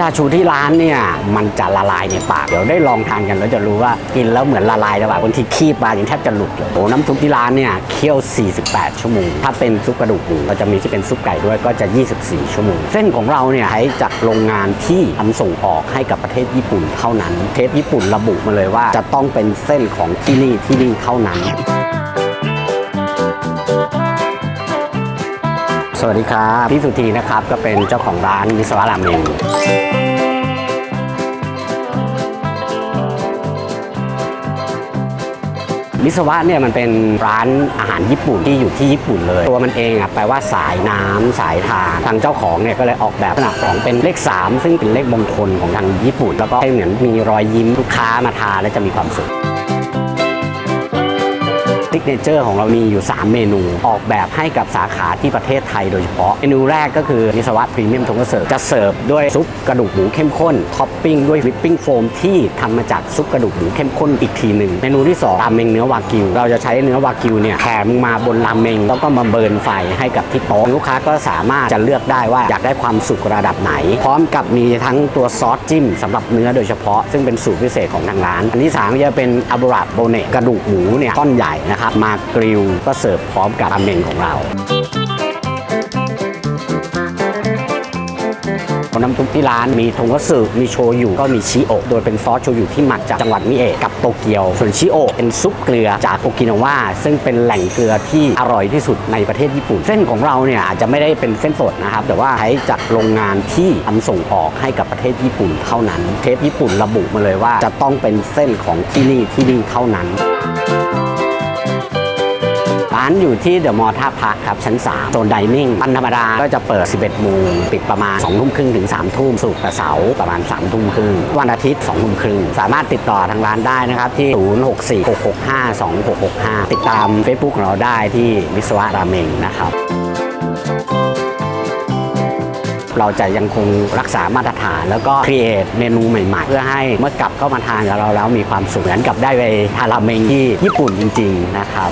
ชาชูที่ร้านเนี่ยมันจะละลายในปาก เดี๋ยวได้ลองทานกันแล้วจะรู้ว่ากินแล้วเหมือนละลายในปากบางทีคีบมาอยังแทบจะหลุดเลยโอ้น้ำซุปที่ร้านเนี่ยเคี่ยว 48 ชั่วโมง ถ้าเป็นซุปกระดูกหมูเราจะมีที่เป็นซุปไก่ด้วยก็จะ 24 ชั่วโมง เส้นของเราเนี่ยใช้จากโรงงานที่ทำส่งออกให้กับประเทศญี่ปุ่นเท่านั้น เทปญี่ปุ่นระบุมาเลยว่าจะต้องเป็นเส้นของที่นี่ที่นี่เท่านั้น สวัสดีครับพี่สุธีนะครับก็เป็นเจ้าของร้านวิศวะราเมงวิศวะเนี่ยมันเป็นร้านอาหารญี่ปุ่นที่อยู่ที่ญี่ปุ่นเลย ตัวมันเองอะแปลว่าสายน้ำสายทานทางเจ้าของเนี่ยก็เลยออกแบบลักษณะของเป็นเลข 3 ซึ่งเป็นเลขมงคลของทางญี่ปุ่น แล้วก็ให้เหมือนมีรอยยิ้มลูกค้ามาทานแล้วจะมีความสุข ซิกเนเจอร์ของเรามีอยู่ 3 เมนู ออกแบบให้กับสาขาที่ประเทศไทยโดยเฉพาะ เมนูแรกก็คือนิสวะพรีเมียมทงกระเสิร์ฟจะเสิร์ฟด้วยซุปกระดูกหมูเข้มข้น ท็อปปิ้งด้วยวิปปิ้งโฟมที่ทำมาจากซุปกระดูกหมูเข้มข้นอีกทีหนึ่ง เมนูที่ 2 ราเมงเนื้อวากิว เราจะใช้เนื้อวากิวเนี่ยแถมมาบนราเมงแล้วก็มาเบิร์นไฟให้กับที่โต๊ะลูกค้าก็สามารถจะเลือกได้ว่าอยากได้ความสุกระดับไหน พร้อมกับมีทั้งตัวซอสจิ้มสำหรับเนื้อโดยเฉพาะ ซึ่งเป็นสูตรพิเศษของทางร้าน อันที่สามจะเป็นอับราบโบเนกระดูกหมูเนี่ยท่อนใหญ่นะครับ มากริลก็เสิร์ฟพร้อมกับราเมงของเราน้ำซุปที่ร้านมีทงคัตสึมีโชยุก็มีชิโอะโดยเป็นซอสโชยุที่หมักจากจังหวัดมิเอะกับโตเกียว ส่วนชิโอะเป็นซุปเกลือจากโอกินาวาซึ่งเป็นแหล่งเกลือที่อร่อยที่สุดในประเทศญี่ปุ่น เส้นของเราเนี่ยอาจจะไม่ได้เป็นเส้นสดนะครับ แต่ว่าใช้จากโรงงานที่ทำส่งออกให้กับประเทศญี่ปุ่นเท่านั้น เทปญี่ปุ่นระบุมาเลยว่าจะต้องเป็นเส้นของที่นี่ที่นี่เท่านั้น ร้านอยู่ที่เดอะมอลล์ท่าพระครับ ชั้น 3 โซนไดนิ่งวันธรรมดาก็จะเปิด 11โมงปิดประมาณ 2 ทุ่มครึ่งถึง 3 ทุ่มสุกร์กับเสาร์ประมาณ 3 ทุ่มครึ่ง วันอาทิตย์ 2 ทุ่มครึ่ง สามารถติดต่อทางร้านได้นะครับ ที่ 0646652665 ติดตาม Facebook ของเราได้ที่วิศวะราเมงนะครับเราจะยังคงรักษามาตรฐาน แล้วก็ครีเอทเมนูใหม่ ๆ เพื่อให้เมื่อกลับเข้ามาทานกับเราแล้วมีความสุขเหมือนกับได้ไปทานราเมงที่ญี่ปุ่นจริง ๆ นะครับ